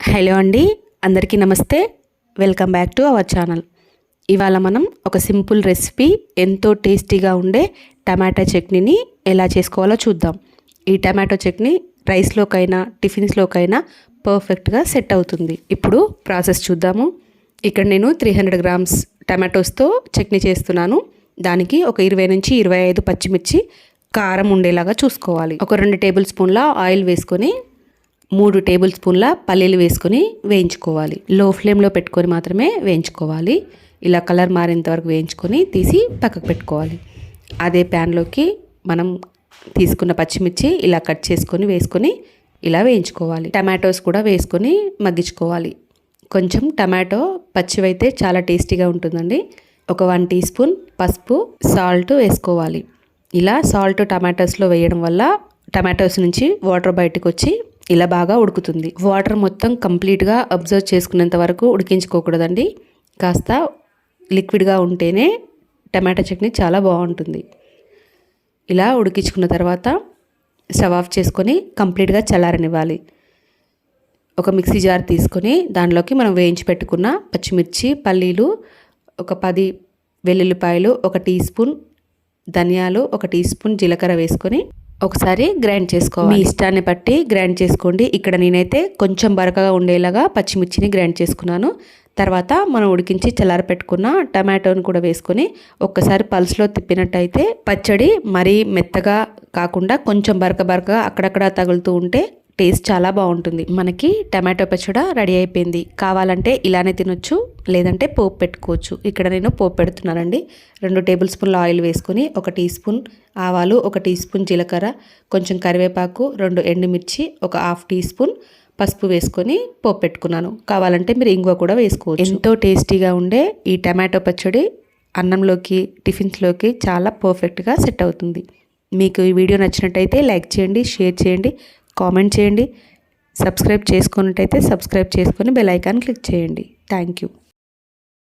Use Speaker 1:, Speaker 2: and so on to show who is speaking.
Speaker 1: Hello అండి అందరికీ నమస్తే. Welcome back to our channel. ఇవాళ మనం ఒక సింపుల్ రెసిపీ ఎంతో టేస్టీగా ఉండే టమాటా చట్నీని ఎలా చేసుకోవాలో చూద్దాం. ఈ టమాటో చట్నీ రైస్లోకైనా టిఫిన్స్లోకైనా పర్ఫెక్ట్గా సెట్ అవుతుంది. ఇప్పుడు ప్రాసెస్ చూద్దాము. ఇక్కడ నేను త్రీ హండ్రెడ్ గ్రామ్స్ టమాటోస్తో చట్నీ చేస్తున్నాను. దానికి ఒక ఇరవై నుంచి ఇరవై ఐదు పచ్చిమిర్చి కారం ఉండేలాగా చూసుకోవాలి. ఒక రెండు టేబుల్ స్పూన్ల ఆయిల్ వేసుకొని మూడు టేబుల్ స్పూన్ల పల్లీలు వేసుకొని వేయించుకోవాలి. లో ఫ్లేమ్లో పెట్టుకొని మాత్రమే వేయించుకోవాలి. ఇలా కలర్ మారేంత వరకు వేయించుకొని తీసి పక్కకు పెట్టుకోవాలి. అదే ప్యాన్లోకి మనం తీసుకున్న పచ్చిమిర్చి ఇలా కట్ చేసుకొని వేసుకొని ఇలా వేయించుకోవాలి. టమాటోస్ కూడా వేసుకొని మగ్గించుకోవాలి. కొంచెం టమాటో పచ్చివైతే చాలా టేస్టీగా ఉంటుందండి. ఒక వన్ టీ స్పూన్ పసుపు సాల్ట్ వేసుకోవాలి. ఇలా సాల్ట్ టమాటోస్లో వేయడం వల్ల టమాటోస్ నుంచి వాటర్ బయటకు వచ్చి ఇలా బాగా ఉడుకుతుంది. వాటర్ మొత్తం కంప్లీట్గా అబ్జర్వ్ చేసుకునేంత వరకు ఉడికించుకోకూడదండి. కాస్త లిక్విడ్గా ఉంటేనే టమాటా చట్నీ చాలా బాగుంటుంది. ఇలా ఉడికించుకున్న తర్వాత స్టవ్ ఆఫ్ చేసుకొని కంప్లీట్గా చల్లారనివ్వాలి. ఒక మిక్సీ జార్ తీసుకొని దానిలోకి మనం వేయించి పెట్టుకున్న పచ్చిమిర్చి పల్లీలు ఒక పది వెల్లుల్లిపాయలు ఒక టీ స్పూన్ ధనియాలు ఒక టీ స్పూన్ జీలకర్ర వేసుకొని ఒకసారి గ్రైండ్ చేసుకోవాలి. మీ ఇష్టాన్ని బట్టి గ్రైండ్ చేసుకోండి. ఇక్కడ నేనైతే కొంచెం బరకగా ఉండేలాగా పచ్చిమిర్చిని గ్రైండ్ చేసుకున్నాను. తర్వాత మనం ఉడికించి చల్లార పెట్టుకున్న టమాటోని కూడా వేసుకొని ఒక్కసారి పల్స్లో తిప్పినట్టయితే పచ్చడి మరీ మెత్తగా కాకుండా కొంచెం బరక బరకగా అక్కడక్కడ తగులుతూ ఉంటే టేస్ట్ చాలా బాగుంటుంది. మనకి టమాటో పచ్చడి రెడీ అయిపోయింది. కావాలంటే ఇలానే తినొచ్చు లేదంటే పోపు పెట్టుకోవచ్చు. ఇక్కడ నేను పోపు పెడుతున్నానండి. రెండు టేబుల్ స్పూన్ల ఆయిల్ వేసుకొని ఒక టీ స్పూన్ ఆవాలు ఒక టీ స్పూన్ జీలకర్ర కొంచెం కరివేపాకు రెండు ఎండుమిర్చి ఒక హాఫ్ టీ స్పూన్ పసుపు వేసుకొని పోపు పెట్టుకున్నాను. కావాలంటే మీరు ఇంగువ కూడా వేసుకోవచ్చు. ఎంతో టేస్టీగా ఉండే ఈ టమాటో పచ్చడి అన్నంలోకి టిఫిన్స్లోకి చాలా పర్ఫెక్ట్గా సెట్ అవుతుంది. మీకు ఈ వీడియో నచ్చినట్టయితే లైక్ చేయండి షేర్ చేయండి. కామెంట్ చేయండి. సబ్స్క్రైబ్ చేసుకున్నట్టయితే సబ్స్క్రైబ్ చేసుకొని బెల్ ఐకాన్ క్లిక్ చేయండి. Thank you.